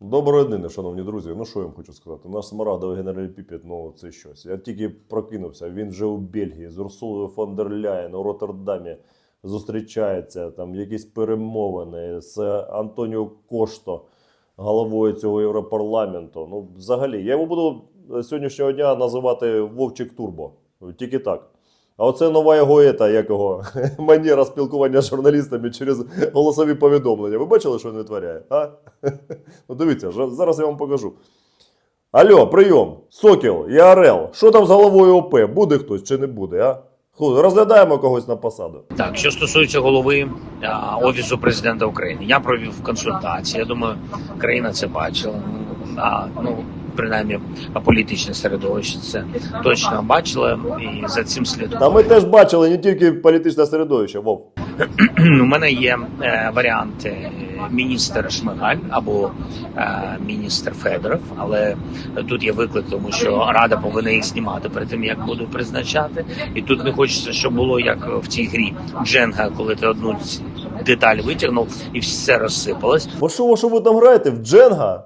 Доброї дні, шановні друзі. Ну що я вам хочу сказати? Наш смарагдовий генерал Піпіт, ну це щось. Я тільки прокинувся. Він вже у Бельгії з Урсулою фон дер Ляєн у Роттердамі зустрічається. Там якісь перемовини з Антоніо Кошто, головою цього Європарламенту. Ну, взагалі, я його буду сьогоднішнього дня називати Вовчик Турбо. Тільки так. А оце нова його ета, як його манера спілкування з журналістами через голосові повідомлення. Ви бачили, що він витворяє? А? Ну дивіться, зараз я вам покажу. Алло, прийом, Сокіл, я Орел. Що там з головою ОП? Буде хтось чи не буде, а? Розглядаємо когось на посаду. Так, що стосується голови а, офісу президента України, я провів консультації. Я думаю, країна це бачила. А, ну принаймні політичне середовище це точно бачила, і за цим слідом. Та ми теж бачили не тільки політичне середовище, Вов. У мене є е, варіант е, міністр Шмигаль або е, міністр Федоров, але тут є виклик, тому що рада повинна їх знімати перед тим, як буду призначати. І тут не хочеться, щоб було як в цій грі Дженга, коли ти одну деталь витягнув і все розсипалось. Бо що, що ви там граєте? В Дженга?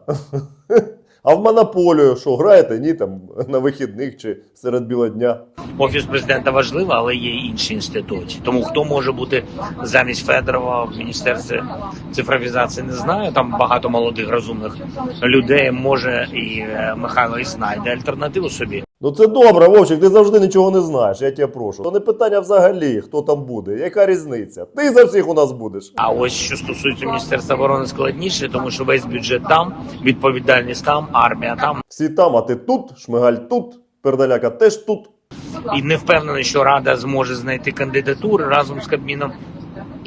А в монополію що, граєте? Ні, там на вихідних чи серед біла дня. Офіс президента важливий, але є інші інституції. Тому хто може бути замість Федорова в міністерстві цифровізації, не знаю. Там багато молодих розумних людей. Може і е, Михайло і знайде альтернативу собі. Ну це добре, Вовчик, ти завжди нічого не знаєш, я тебе прошу. То не питання взагалі, хто там буде, яка різниця? Ти за всіх у нас будеш. А ось що стосується міністерства оборони складніше, тому що весь бюджет там, відповідальність там, армія там. Всі там, а ти тут, Шмигаль тут, Пердаляка теж тут. І не впевнений, що рада зможе знайти кандидатури разом з Кабміном.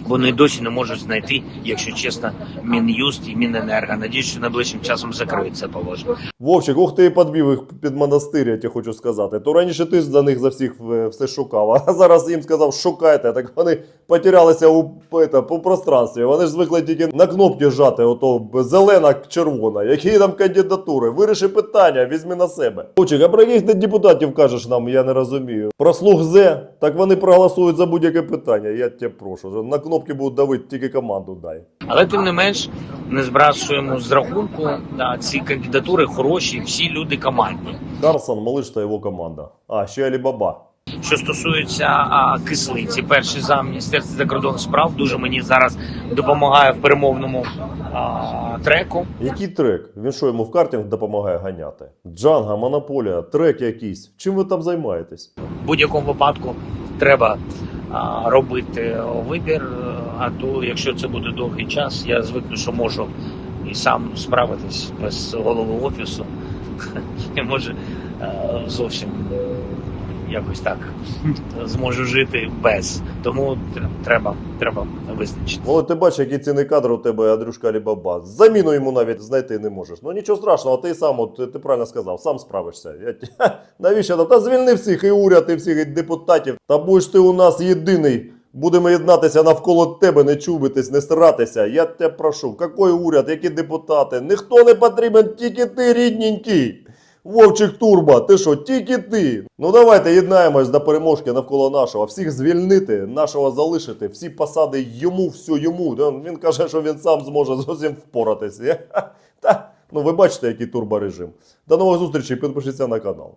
Вони досі не можуть знайти, якщо чесно, мін'юст і Міненерго. Надіюсь, що найближчим часом закриють це положення. Вовчик, ух ти підбив їх під монастир, я тебе хочу сказати. То раніше ти за них за всіх е, все шукав, а зараз їм сказав, шукайте. Так вони потерялися у это, по пространстві. Вони ж звикли тільки на кнопки жати, ото зелена, червона. Які там кандидатури? Виріши питання, візьми на себе. Вовчик, а про яких ти депутатів кажеш нам, я не розумію. Про слуг зе, так вони проголосують за будь-яке питання. Я тебе прошу. На кнопки будуть давити, тільки команду дай. Але тим не менш не збрасуємо з рахунку да, ці кандидатури хороші, всі люди командні. Карсон, малиш та його команда. А, ще Алібаба. Що стосується а, кислиці, перший зам міністерства закордонних справ дуже мені зараз допомагає в перемовному а, треку. Який трек? Він що йому в картинг допомагає ганяти? Джанга, монополія, трек якийсь. Чим ви там займаєтесь? В будь-якому випадку треба робити вибір. А то, якщо це буде довгий час, я звикну, що можу і сам справитись без голови офісу. І може е, зовсім е, якось так зможу жити без. Тому треба, треба визначити. Ну, ти бачиш, який цінний кадр у тебе Андрюшка Алібаба. Заміну йому навіть знайти не можеш. Ну нічого страшного, ти сам, от, ти правильно сказав, сам справишся. Я... Навіщо? Та звільни всіх і уряд, і всіх і депутатів. Та будеш ти у нас єдиний. Будемо єднатися навколо тебе, не чубитись, не старатися. Я тебе прошу, який уряд, які депутати? Ніхто не потрібен, тільки ти, рідненький. Вовчик Турбо, ти що, тільки ти? Ну давайте єднаємось до переможки навколо нашого. Всіх звільнити, нашого залишити, всі посади йому, все йому. Він каже, що він сам зможе з усім впоратися. Та, ну ви бачите, який турборежим. До нових зустрічей, підпишіться на канал.